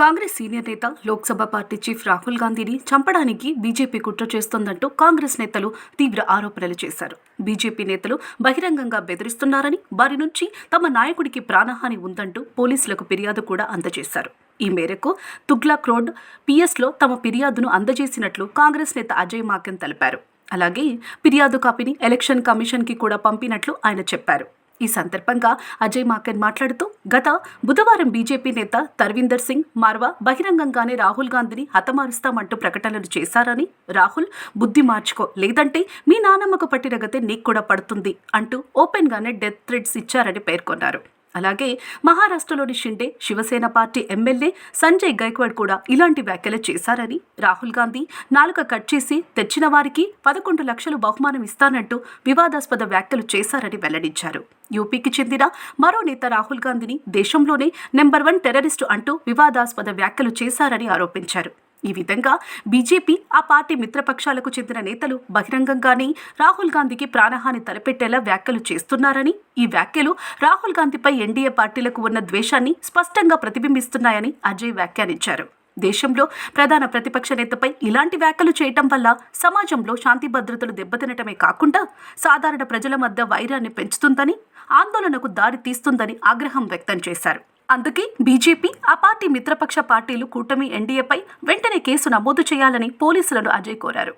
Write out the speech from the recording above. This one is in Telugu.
కాంగ్రెస్ సీనియర్ నేత లోక్సభ పార్టీ చీఫ్ రాహుల్ గాంధీని చంపడానికి బీజేపీ కుట్ర చేస్తోందంటూ కాంగ్రెస్ నేతలు తీవ్ర ఆరోపణలు చేశారు. బీజేపీ నేతలు బహిరంగంగా బెదిరిస్తున్నారని వారి నుంచి తమ నాయకుడికి ప్రాణహాని ఉందంటూ పోలీసులకు ఫిర్యాదు కూడా అందజేశారు. ఈ మేరకు తుగ్లాక్ రోడ్ పిఎస్లో తమ ఫిర్యాదును అందజేసినట్లు కాంగ్రెస్ నేత అజయ్ మాకెన్ తెలిపారు. అలాగే ఫిర్యాదు కాపీని ఎలక్షన్ కమిషన్కి కూడా పంపినట్లు ఆయన చెప్పారు. ఈ సందర్భంగా అజయ్ మాకెన్ మాట్లాడుతూ గత బుధవారం బీజేపీ నేత తర్విందర్ సింగ్ మార్వా బహిరంగంగానే రాహుల్ గాంధీని హతమారుస్తామంటూ ప్రకటనలు చేశారని రాహుల్ బుద్ధి మార్చుకో లేదంటే మీ నానమ్మకు పట్టిన గతే నీకు కూడా పడుతుంది అంటూ ఓపెన్గానే డెత్ థ్రెడ్స్ ఇచ్చారని పేర్కొన్నారు. అలాగే మహారాష్ట్రలోని షిండే శివసేన పార్టీ ఎమ్మెల్యే సంజయ్ గైక్వాడ్ కూడా ఇలాంటి వ్యాఖ్యలు చేశారని. రాహుల్ గాంధీ నాలుక కట్ చేసి తెచ్చిన వారికి పదకొండు లక్షలు బహుమానం ఇస్తానంటూ వివాదాస్పద వ్యాఖ్యలు చేశారని వెల్లడించారు. యూపీకి చెందిన మరో నేత రాహుల్ గాంధీని దేశంలోనే నెంబర్ వన్ టెర్రరిస్టు అంటూ వివాదాస్పద వ్యాఖ్యలు చేశారని ఆరోపించారు. ఈ విధంగా బీజేపీ ఆ పార్టీ మిత్రపక్షాలకు చెందిన నేతలు బహిరంగంగానే రాహుల్ గాంధీకి ప్రాణహాని తలపెట్టేలా వ్యాఖ్యలు చేస్తున్నారని ఈ వ్యాఖ్యలు రాహుల్ గాంధీపై ఎన్డీఏ పార్టీలకు ఉన్న ద్వేషాన్ని స్పష్టంగా ప్రతిబింబిస్తున్నాయని అజయ్ వ్యాఖ్యానించారు. దేశంలో ప్రధాన ప్రతిపక్ష నేతపై ఇలాంటి వ్యాఖ్యలు చేయటం వల్ల సమాజంలో శాంతి భద్రతలు దెబ్బతినటమే కాకుండా సాధారణ ప్రజల మధ్య వైరాన్ని పెంచుతుందని ఆందోళనకు దారి తీస్తుందని ఆగ్రహం వ్యక్తం చేశారు. అందుకే బీజేపీ ఆ పార్టీ మిత్రపక్ష పార్టీలు కూటమి ఎన్డీఏపై వెంటనే కేసు నమోదు చేయాలని పోలీసులను అజయ్ కోరారు.